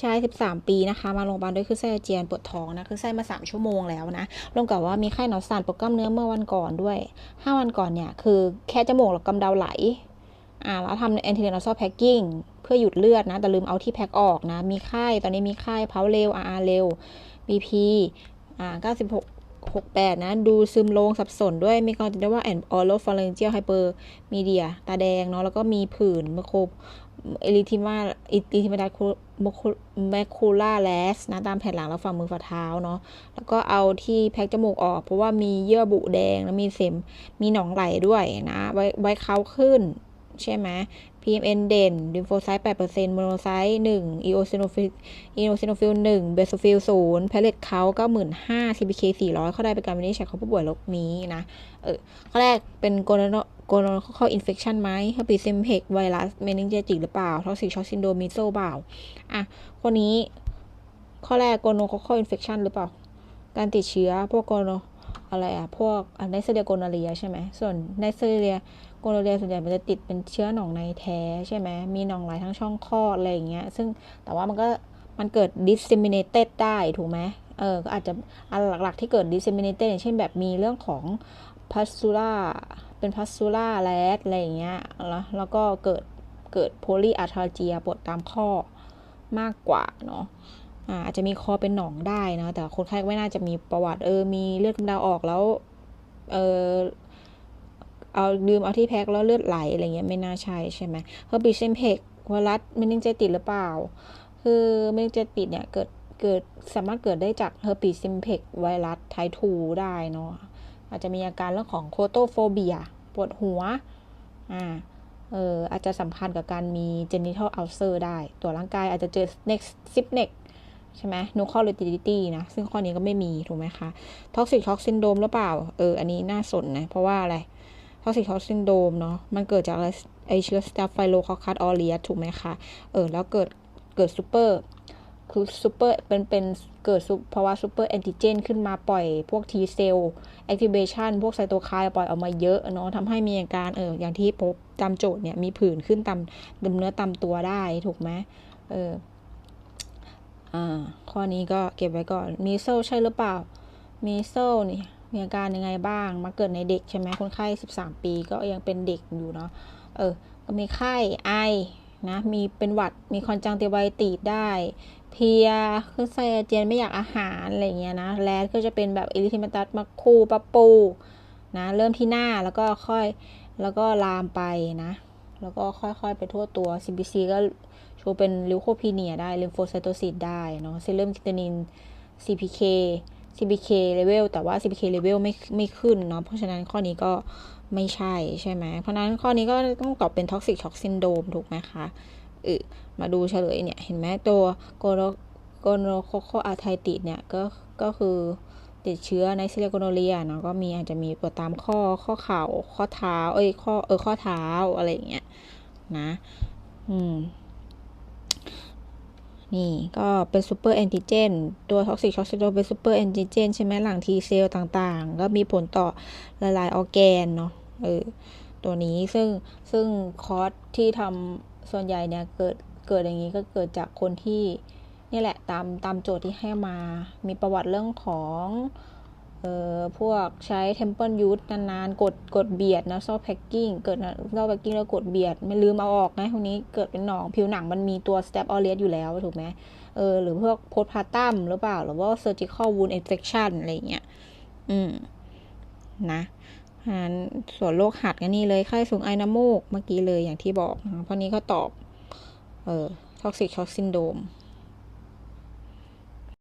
ชาย13 ปีนะคะ มาโรงพยาบาลด้วยคลื่นไส้อาเจียนปวดท้องนะคลื่นไส้มา 3 ชั่วโมงแล้วนะรวมกับว่ามีไข้หนอนสั่นปวดกล้ามเนื้อเมื่อวันก่อนด้วย 5 วันก่อนเนี่ย คือแค่จมูกหลอกกำเดาไหลอ่าแล้วทำแอนติเนอซอลแพ็กกิ้งเพื่อหยุดเลือดนะ แต่ลืมเอาที่แพ็กออกนะ มีไข้ตอนนี้มีไข้เพาเร็วอาเร็ว BP อ่า96 68นะ ดูซึมลงสับสนด้วย มีการติดว่าแอนออโลฟาเรนเจียลไฮเปอร์มีเดีย ตาแดงเนาะแล้วก็มีผื่นเมโคร เอลิทิมาอิลิทิมาดาแมคูล่าแลสนะตามแผ่นหลังแล้วฝั่งมือฝ่าเท้าเนาะแล้วก็เอาที่แพ็กจมูกออก เพราะว่ามีเยื่อบุแดงแล้วมีเสมมีหนองไหลด้วยนะ ไว้ไว้เขาขึ้น ใช่ไหม PMN เด่นลิมโฟไซต์8%โมโนไซต์1อีโอซิโนฟิลอีโอซิโนฟิล1เบสโซฟิล0แพลเลตเขา95,000 CPK 400เข้าได้เป็นการวินิจฉัยของผู้ป่วยโรคนี้นะ เออข้อแรกเป็นโกลโนโกลโนคออินเฟคชันไหมเฮอร์ปีซิมเพกไวรัสเมนิงเจติกหรือเปล่าท็อกซิกช็อกซินโดมิโซเปล่า อะ คนนี้ ข้อแรกโกลโนคออินเฟคชันหรือเปล่า การติดเชื้อพวกโกลโน อะไรอะพวกไนเซเรียโกนาเรียใช่ไหมส่วนไนเซเรียโกโนเรียส่วนใหญ่มันจะติดเป็นเชื้อหนองในแท้ใช่ไหมมีหนองไหลทั้งช่องคลอดอะไรอย่างเงี้ย ซึ่งแต่ว่ามันก็มันเกิด disseminated ได้ถูกไหมเออก็อาจจะอันหลักๆที่เกิด disseminated อย่างเช่นแบบมีเรื่องของ passula เป็น passula แรดอะไรอย่างเงี้ยแล้วแล้วก็เกิดเกิด polyarthalgia ปวดตามข้อมากกว่าเนาะ อาจจะมีคอเป็นหนองได้นะแต่คนไข้ไม่น่าจะมีประวัติเออมีเลือดกำเดาออกแล้วเออเอาลืมเอาที่แพ็คแล้วเลือดไหลอะไรเงี้ยไม่น่าใช่ใช่ไหมเฮอร์บิเซมเพกไวรัสมินิงเจติดหรือเปล่า คือมินิงเจติดเนี่ยเกิดเกิดสามารถเกิดได้จากเฮอร์ปิซิมเพกไวรัสไททูได้เนาะอาจจะมีอาการเรื่องของโคโตโฟเบียปวดหัวอ่าเอออาจจะสัมพันธ์กับการมี genital ulcer ได้ ตัวร่างกายอาจจะเจอ next sip neck ใช่ไหม nuchal rigidity นะ ซึ่งข้อนี้ก็ไม่มี ถูกไหมคะ toxic shock syndrome หรือเปล่า เออ อันนี้น่าสนนะ เพราะว่าอะไร toxic shock syndrome เนาะมันเกิดจากอะไรไอเชื้อ staphylococcus aureus ถูกไหมคะ เออ แล้วเกิด เกิด super คือ super เป็นเป็นเกิดภาวะ super antigen ขึ้นมาปล่อยพวก T cell activation พวกไซโตไคน์ปล่อยออกมาเยอะเนาะทำให้มีอาการเอออย่างที่พบจำโจทย์เนี่ยมีผื่นขึ้นตามเนื้อตามตัวได้ถูกไหมเออ อ่า ข้อนี้ก็เก็บไว้ก่อน มีโซใช่หรือเปล่า มีโซนี่มีอาการยังไงบ้าง มาเกิดในเด็กใช่ไหมคนไข้ 13 ปีก็ยังเป็นเด็กอยู่เนาะ เออ ก็มีไข้ ไอ นะ มีเป็นหวัด มีคอนจังติไวติดได้ เพียขึ้นไส้อาเจียนไม่อยากอาหารอะไรเงี้ยนะ แรดก็จะเป็นแบบอิลิทิมัตัสมาคูปะปู นะ เริ่มที่หน้าแล้วก็ค่อย แล้วก็ลามไปนะ แล้วก็ค่อยๆ ไปทั่วตัว CBC ก็โชว์เป็นลิวโคพีเนียได้ลิมโฟไซโตซิสได้เนาะเซรั่มคิตานิน CPK CPK level แต่ว่า CPK level ไม่ไม่ขึ้นเนาะเพราะฉะนั้นข้อนี้ก็ไม่ใช่ใช่ไหม เพราะนั้นข้อนี้ก็ต้องตอบเป็น toxic shock syndrome ถูกไหมคะเออมาดูเฉลยเนี่ย เห็นไหมตัวโกโนโกโนโคโคอาไทติดเนี่ยก็ก็คือ ติดเชื้อในซิลิโกโนเลียเนาะก็มีอาจจะมีปวดตามข้อข้อเข่าข้อเท้า เอ้ยข้อเออข้อเท้าอะไรอย่างเงี้ยนะอืมนี่ก็เป็นซูเปอร์แอนติเจนตัวท็อกซิกช็อกซิโดเป็นซูเปอร์แอนติเจนใช่ไหมหลังทีเซลต่างๆ ก็มีผลต่อละลายออแกนเนาะเออตัวนี้ซึ่งซึ่งคอร์สที่ทำส่วนใหญ่เนี่ยเกิดเกิดอย่างนี้ก็เกิดจากคนที่ นี่แหละตามตามโจทย์ที่ให้มา มีประวัติเรื่องของเอ่อพวกใช้ temple use นานๆ กดกดเบียดนะซอฟแพ็กกิ้งเกิดซอฟแพ็กกิ้งแล้วกดเบียด ไม่ลืมเอาออกนะพวกนี้เกิดเป็นหนองผิวหนังมันมีตัว staph aureus อยู่แล้วถูกไหมเออหรือพวก postpartum หรือเปล่า หรือว่า surgical wound infection อะไรเงี้ยอืมนะส่วนโรคหัดก็นี่เลยไข้สูงไอน้ำมูกเมื่อกี้เลยอย่างที่บอกเพราะนี้ก็ตอบ เออ toxic shock syndrome